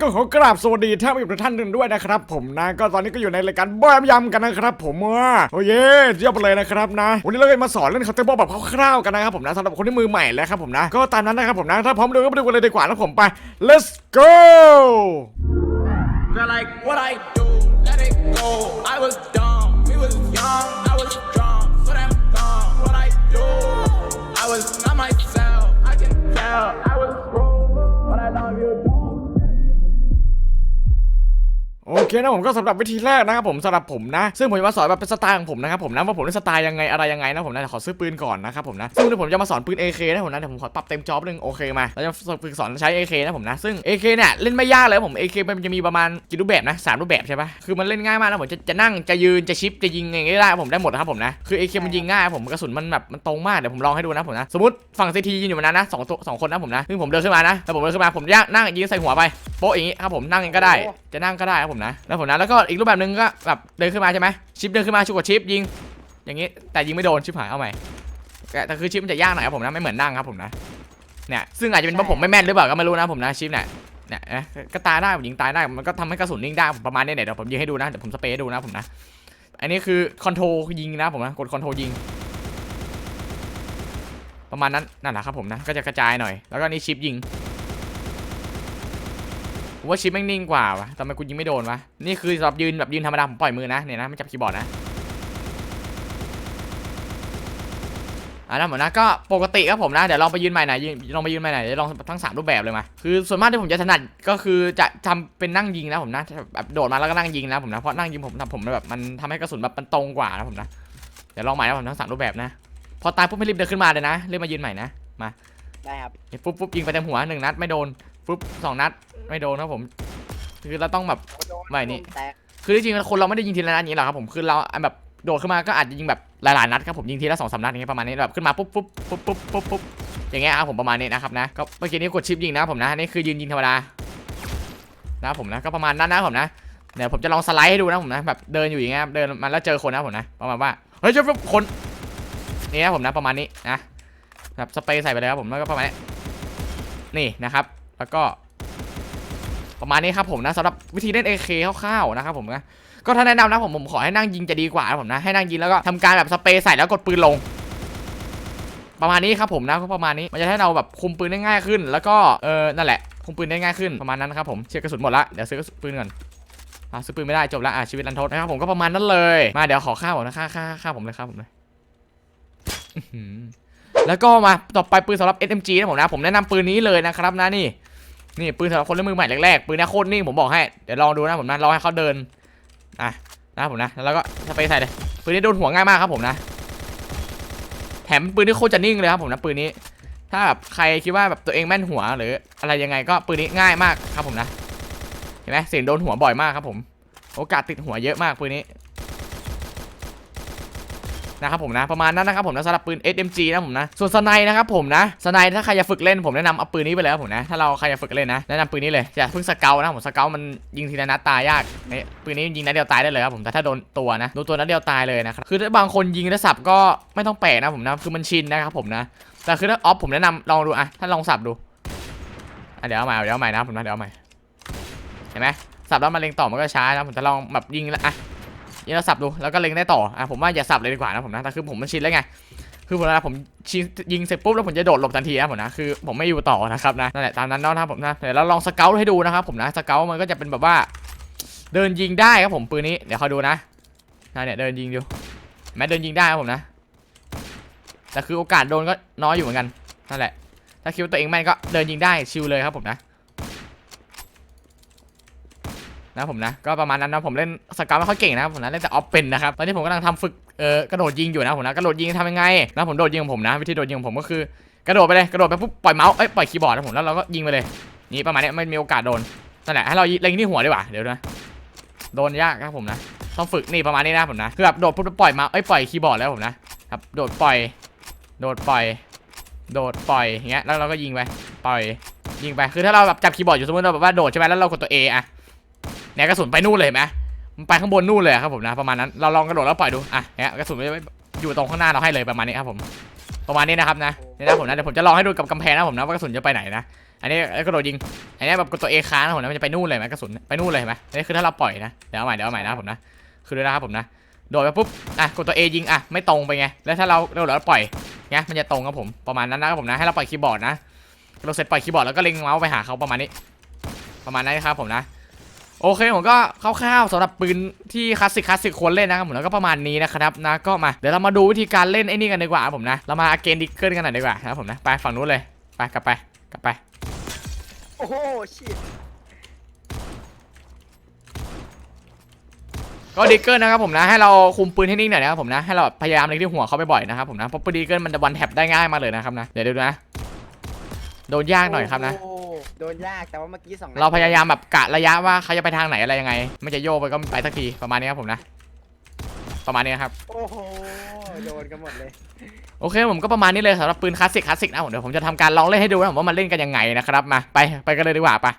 ก็ขอกราบสวัสดีท่านผู้ชมทุกท่านด้วยนะครับผมนะก็ตอนนี้ก็อยู่ในรายการบอยยำกันนะครับ ผมว่าโอ้เย่เยี่ยมเลยนะครับนะ วันนี้เราจะมาสอนเล่นคาน์เตอร์บอลแบบคร่าวๆกันนะครับผมนะสำหรับคนที่มือใหม่แล้วครับผมนะ ก็ตามนั้นนะครับผมนะถ้าพร้อมดูก็ไปดูกันเลยดีกว่านะผมไป let's go like what I do let it go I was dumb we was young I was strong so damn dumb what I do, I was not myself. I can tell เคนะผมก็สำหรับวิธีแรกนะครับผมสำหรับผมนะ ซึ่งผมจะมาสอนแบบเป็นสไตล์ของผมนะครับผมนะว่าผมเล่นสไตล์ยังไงอะไรยังไงนะผมนะเดี๋ยวขอซื้อปืนก่อนนะครับผมนะซึ่งเดี๋ยวผมจะมาสอนปืน AK นะผมนะเดี๋ยวผมขอปรับเต็มจอหนึ่งโอเคมาเราจะฝึกสอนใช้ AK นะผมนะซึ่ง AK เนี่ยเล่นไม่ยากเลยผม AK มันจะมีประมาณกี่รูปแบบนะสามรูปแบบใช่ปะคือมันเล่นง่ายมากนะผมจะจะนั่งจะยืนจะชิปจะยิงอย่างงี้ได้ผมได้หมดนะครับผมนะคือ AK มันยิงง่ายผมกระสุนมันแบบมันตรงมากเดี๋ยวผมลองให้ดูนะผมนะสมมติฝั่งซีทียืนอยู่บนนั้นนะสองตัวสองคนนะผมนะซึ่งผมเดินขึ้นมานะแต่ผมเดินขึ้นมาผมย่างนั่งยิงใส่หัวไปโป๊ะอย่างงี้ครับผมนั่งก็ได้ จะนั่งก็ได้ครับผมนะแล้วผมนะแล้วก็อีกรูปแบบหนึ่งก็แบบเดินขึ้นมาใช่ไหมชิปเดินขึ้นมาชูกดชิปยิง อย่างงี้แต่ยิงไม่โดนชิปหายเอาใหม่แต่แต่คือชิปมันจะยากหน่อยครับผมนะไม่เหมือนนั่งครับผมนะเนี่ยซึ่งอาจจะเป็นเพราะผมไม่แม่นหรือเปล่าก็ไม่รู้นะผมนะชิปเนี่ยเนี่ยเอ๊ะก็ตายได้ผมยิงตายได้มันก็ทำให้กระสุนนิ่งได้ผมประมาณนี้เนี่ยเดี๋ยวผมยิงให้ดูนะเดี๋ยวผมสเปรย์ให้ดูนะผมนะอันนี้คือคอนโทรยิงนะผมนะกดคอนโทรยิง ประมาณนั้นนั่นแหละครับผมนะก็จะกระจายหน่อย แล้วก็นี่ชิปยิงผม ว่าชิปแม่งนิ่งกว่าวะทำไมกูยิงไม่โดนวะ นี่คือสำหรับยืนแบบยืนธรรมดาผมปล่อยมือนะเนี่ยนะไม่จับคีย์บอร์ดนะอ่านะผมนะก็ปกติครับผมนะเดี๋ยวลองไปยืนใหม่หน่อยยืนลองไปยืนใหม่หน่อยเดี๋ยวลองทั้งสามรูปแบบเลยมาคือส่วนมากที่ผมจะถนัดก็คือจะทำเป็นนั่งยิงนะผมนะแบบโดดมาแล้วก็นั่งยิงนะผมนะเพราะนั่งยิงผมทำผมแบบมันทำให้กระสุนแบบมันตรงกว่านะผมนะเดี๋ยวลองใหม่นะผมทั้งสามรูปแบบนะ พอตายปุ๊บไม่รีบเดินขึ้นมาเลยนะรีบมายืนใหม่นะได้ครับนี่ปุ๊บปุ๊บยิงไปเต็มหัวหนึ่งนัดไม่โดนปุ๊บสองนัด ไม่โดนครับผม คือเราต้องแบบ ไม่นี่ แตกคือจริงๆคนเราไม่ได้ยิงทีละนัดอย่างนี้หรอกครับผมคือเราแบบโดดขึ้นมาก็อาจจะยิงแบบหลายๆนัดครับผมยิงทีละสองสามนัดอย่างเงี้ยประมาณนี้แบบขึ้นมาปุ๊บปุ๊บปุ๊บปุ๊บปุ๊บปุ๊บอย่างเงี้ยครับผมประมาณนี้นะครับนะก็เมื่อกี้นี้กดชิปยิงนะครับผมนะนี่คือยืนยิงธรรมดานะครับผมนะก็ประมาณนั้นนะครับผมนะเดี๋ยวผมจะลองสไลด์ให้ดูนะผมนะแบบเดินอยู่อย่างเงี้ยครับเดินมาแล้วเจอคนนะครับผมนะประมาณว่าเฮ้ยเจอคนนี่นะผมนะประมาณนี้นะแบบสเปรย์ใส่ไปเลยครับผมแล้วก็ประมาณนี้นี่นะครับ แล้วก็ ประมาณนี้ครับผมนะสำหรับวิธีเล่น AK คร่าวๆนะครับผมนะก็ถ้าแนะนำนะผมผมขอให้นั่งยิงจะดีกว่านะผมนะให้นั่งยิงแล้วก็ทำการแบบสเปรย์ใส่แล้วกดปืนลง ประมาณนี้ครับผมนะก็ประมาณนี้มันจะให้เราแบบคุมปืนได้ง่ายขึ้น แล้วก็เออนั่นแหละ คุมปืนได้ง่ายขึ้นประมาณนั้นครับผมเชือกกระสุนหมดละเดี๋ยวซื้อกระสุนปืนก่อนอะซื้อปืนไม่ได้จบละอะชีวิตรันทดนะครับผมก็ประมาณนั้นเลยมาเดี๋ยวขอค่าผมนะค่าค่าค่าผมเลยครับผมเลยแล้วก็มาต่อไปปืนสำหรับ SMG นะผมนะผมแนะนำปืนนี้เลยนะครับนะนี่ นี่ปืนสำหรับคนเล่นมือใหม่แรกๆปืนนี้โคตรนิ่งผมบอกให้เดี๋ยวลองดูนะผมนะรอให้เขาเดินนะนะผมนะแล้วก็สเปรย์ใส่เลยปืนนี้โดนหัวง่ายมากครับผมนะแถมปืนนี้โคตรจะนิ่งเลยครับผมนะปืนนี้ ถ้าแบบใครคิดว่าแบบตัวเองแม่นหัวหรืออะไรยังไงก็ปืนนี้ง่ายมากครับผมนะเห็นไหมเสียงโดนหัวบ่อยมากครับผม โอกาสติดหัวเยอะมากปืนนี้ นะครับผมนะประมาณนั้นนะครับผมนะสำหรับปืน SMG นะผมนะส่วนสไนนะครับผมนะสไนถ้าใครจะฝึกเล่นผมแนะนำเอาปืนนี้ไปเลยครับผมนะถ้าเราใครจะฝึกเล่นนะแนะนำปืนนี้เลยอย่าเพิ่งสเกลนะผมสเกลมันยิงทีละนัดตายยากนี่ปืนนี้ยิงนัดเดียวตายได้เลยครับผมแต่ถ้าโดนตัวนะโดนตัวนัดเดียวตายเลยนะครับคือถ้าบางคนยิงแล้วสับก็ไม่ต้องแปลกนะผมนะคือมันชินนะครับผมนะแต่คือถ้าออฟผมแนะนำลองดูอะถ้าลองสับดูอะเดี๋ยวเอาใหม่เดี๋ยวเอาใหม่นะผมนะเดี๋ยวเอาใหม่เห็นไหมสับแล้วมันเล็งต่อมันก็ช้านะผมจะลองแบบยิงแล้วอะ ยิงแล้วสับดูแล้วก็เล็งได้ต่ออะผมว่าอย่าสับเลยดีกว่านะผมนะแต่คือผมมันชินแล้วไงคือเวลาผมยิงเสร็จปุ๊บแล้วผมจะโดดหลบทันทีนะผมนะคือผมไม่อยู่ต่อนะครับนะนั่นแหละตามนั้นเนาะนะผมนะเดี๋ยวเราลองสเกลให้ดูนะครับผมนะสเกลมันก็จะเป็นแบบว่า เดินยิงได้ครับผมปืนนี้เดี๋ยวเขาดูนะนะเนี่ยเดินยิงดูแม้เดินยิงได้ครับผมนะแต่คือโอกาสโดนก็น้อยอยู่เหมือนกันนั่นแหละ ถ้าคิดว่าตัวเองแม่นก็เดินยิงได้ชิลเลยครับผมนะ นะผมนะก็ประมาณนั้นนะผมเล่นสเกลไม่ค่อยเก่งนะผมนะเล่นแต่ออฟเป็นนะครับตอนนี้ผมกำลังทำฝึกเอ่อกระโดดยิงอยู่นะผมนะกระโดดยิงทำยังไงนะผมโดดยิงของผมนะ วิธีโดดยิงของผมก็คือกระโดดไปเลยกระโดดไปปุ๊บปล่อยเมาส์เอ้ยปล่อยคีย์บอร์ดนะผมแล้วเราก็ยิงไปเลย นี่ประมาณนี้ไม่มีโอกาสโดนนั่นแหละให้เราเล็งที่หัวดีกว่าเดี๋ยวนะโดนยากครับผมนะต้องฝึกนี่ประมาณนี้นะผมนะคือแบบโดดปุ๊บปล่อยเมาส์เอ้ยปล่อยคีย์บอร์ดแล้วผมนะครับโดดปล่อย โดดปล่อย โดดปล่อยอย่างเงี้ยแล้วเราก็ยิงไปปล่อยยิงไปคือถ้าเราแบบจับคีย์บอร์ดอยู่สมมติเราแบบว่าโดดใช่ไหมแล้วเรากดตัว A อะ เนี่ยกระสุนไปนู่นเลยไหมมันไปข้างบนนู่นเลยครับผมนะ ประมาณนั้นเราลองกระโดดแล้วปล่อยดูอะเนี่ยกระสุนมันจะไม่อยู่ตรงข้างหน้าเราให้เลยประมาณนี้ครับผมประมาณนี้นะครับนะนี่นะผมนะเดี๋ยวผมจะลองให้ดูกับกำแพงนะผมนะว่ากระสุนจะไปไหนนะอันนี้กระโดดยิงอันนี้แบบกดตัวเอค้างนะผมนะมันจะไปนู่นเลยไหมกระสุนไปนู่นเลยไหมนนี้คือถ้าเราปล่อยนะเดี๋ยวเอาใหม่เดี๋ยวเอาใหม่นะผมนะคือดูนะครับผมนะโดดไปปุ๊บอะกดตัวเอยิงอะไม่ตรงไปไงแล้วถ้าเราเราเราปล่อยเงี้ยมันจะตรงครับผมประมาณนั้นนะครับผมนะให้เราปล่อยคีย์บอร์ดนะเราเสร็จปล่อยคีย์บอร์ดแล้วก็เล็งเมาส์ไปหาเขาประมาณนี้ ประมาณนั้นครับผมนะ โอเคผมก็คร่าวๆสำหรับปืนที่คลาสสิกคลาสสิกควรเล่นนะครับผมแล้วก็ประมาณนี้นะครับนะก็มาเดี๋ยวเรามาดูวิธีการเล่นไอ้นี่กันดีกว่าผมนะเรามาเกนดิเกิลกันหน่อยดีกว่านะครับผมนะไปฝั่งนู้นเลยไปกลับไปกลับไปโอ้โหชิก็ดิเกิลนะครับผมนะให้เราคุมปืนให้นิ่งหน่อยนะครับผมนะให้เราพยายามเล็งที่หัวเขาไปบ่อยๆนะครับผมนะเพราะปืนดิเกิลมันจะวันแท็บได้ง่ายมากเลยนะครับนะเดี๋ยวดูนะโดนยากหน่อยครับนะโอ้ โหโดนยากแต่ว่าเมื่อกี้สองนัดเราพยายามแบบกะระยะว่าเขาจะไปทางไหนอะไรยังไง ไม่จะโยกไปก็ไม่ไปสักทีประมาณนี้ครับผมนะ ประมาณนี้นะครับ โอ้โหโดนกันหมดเลย โอเคผมก็ประมาณนี้เลยสำหรับปืนคลาสสิกคลาสสิกนะผมเดี๋ยวผมจะทำการลองเล่นให้ดูนะผมว่ามันเล่นกันยังไงนะครับมาไปไปกันเลยดีกว่าไปะ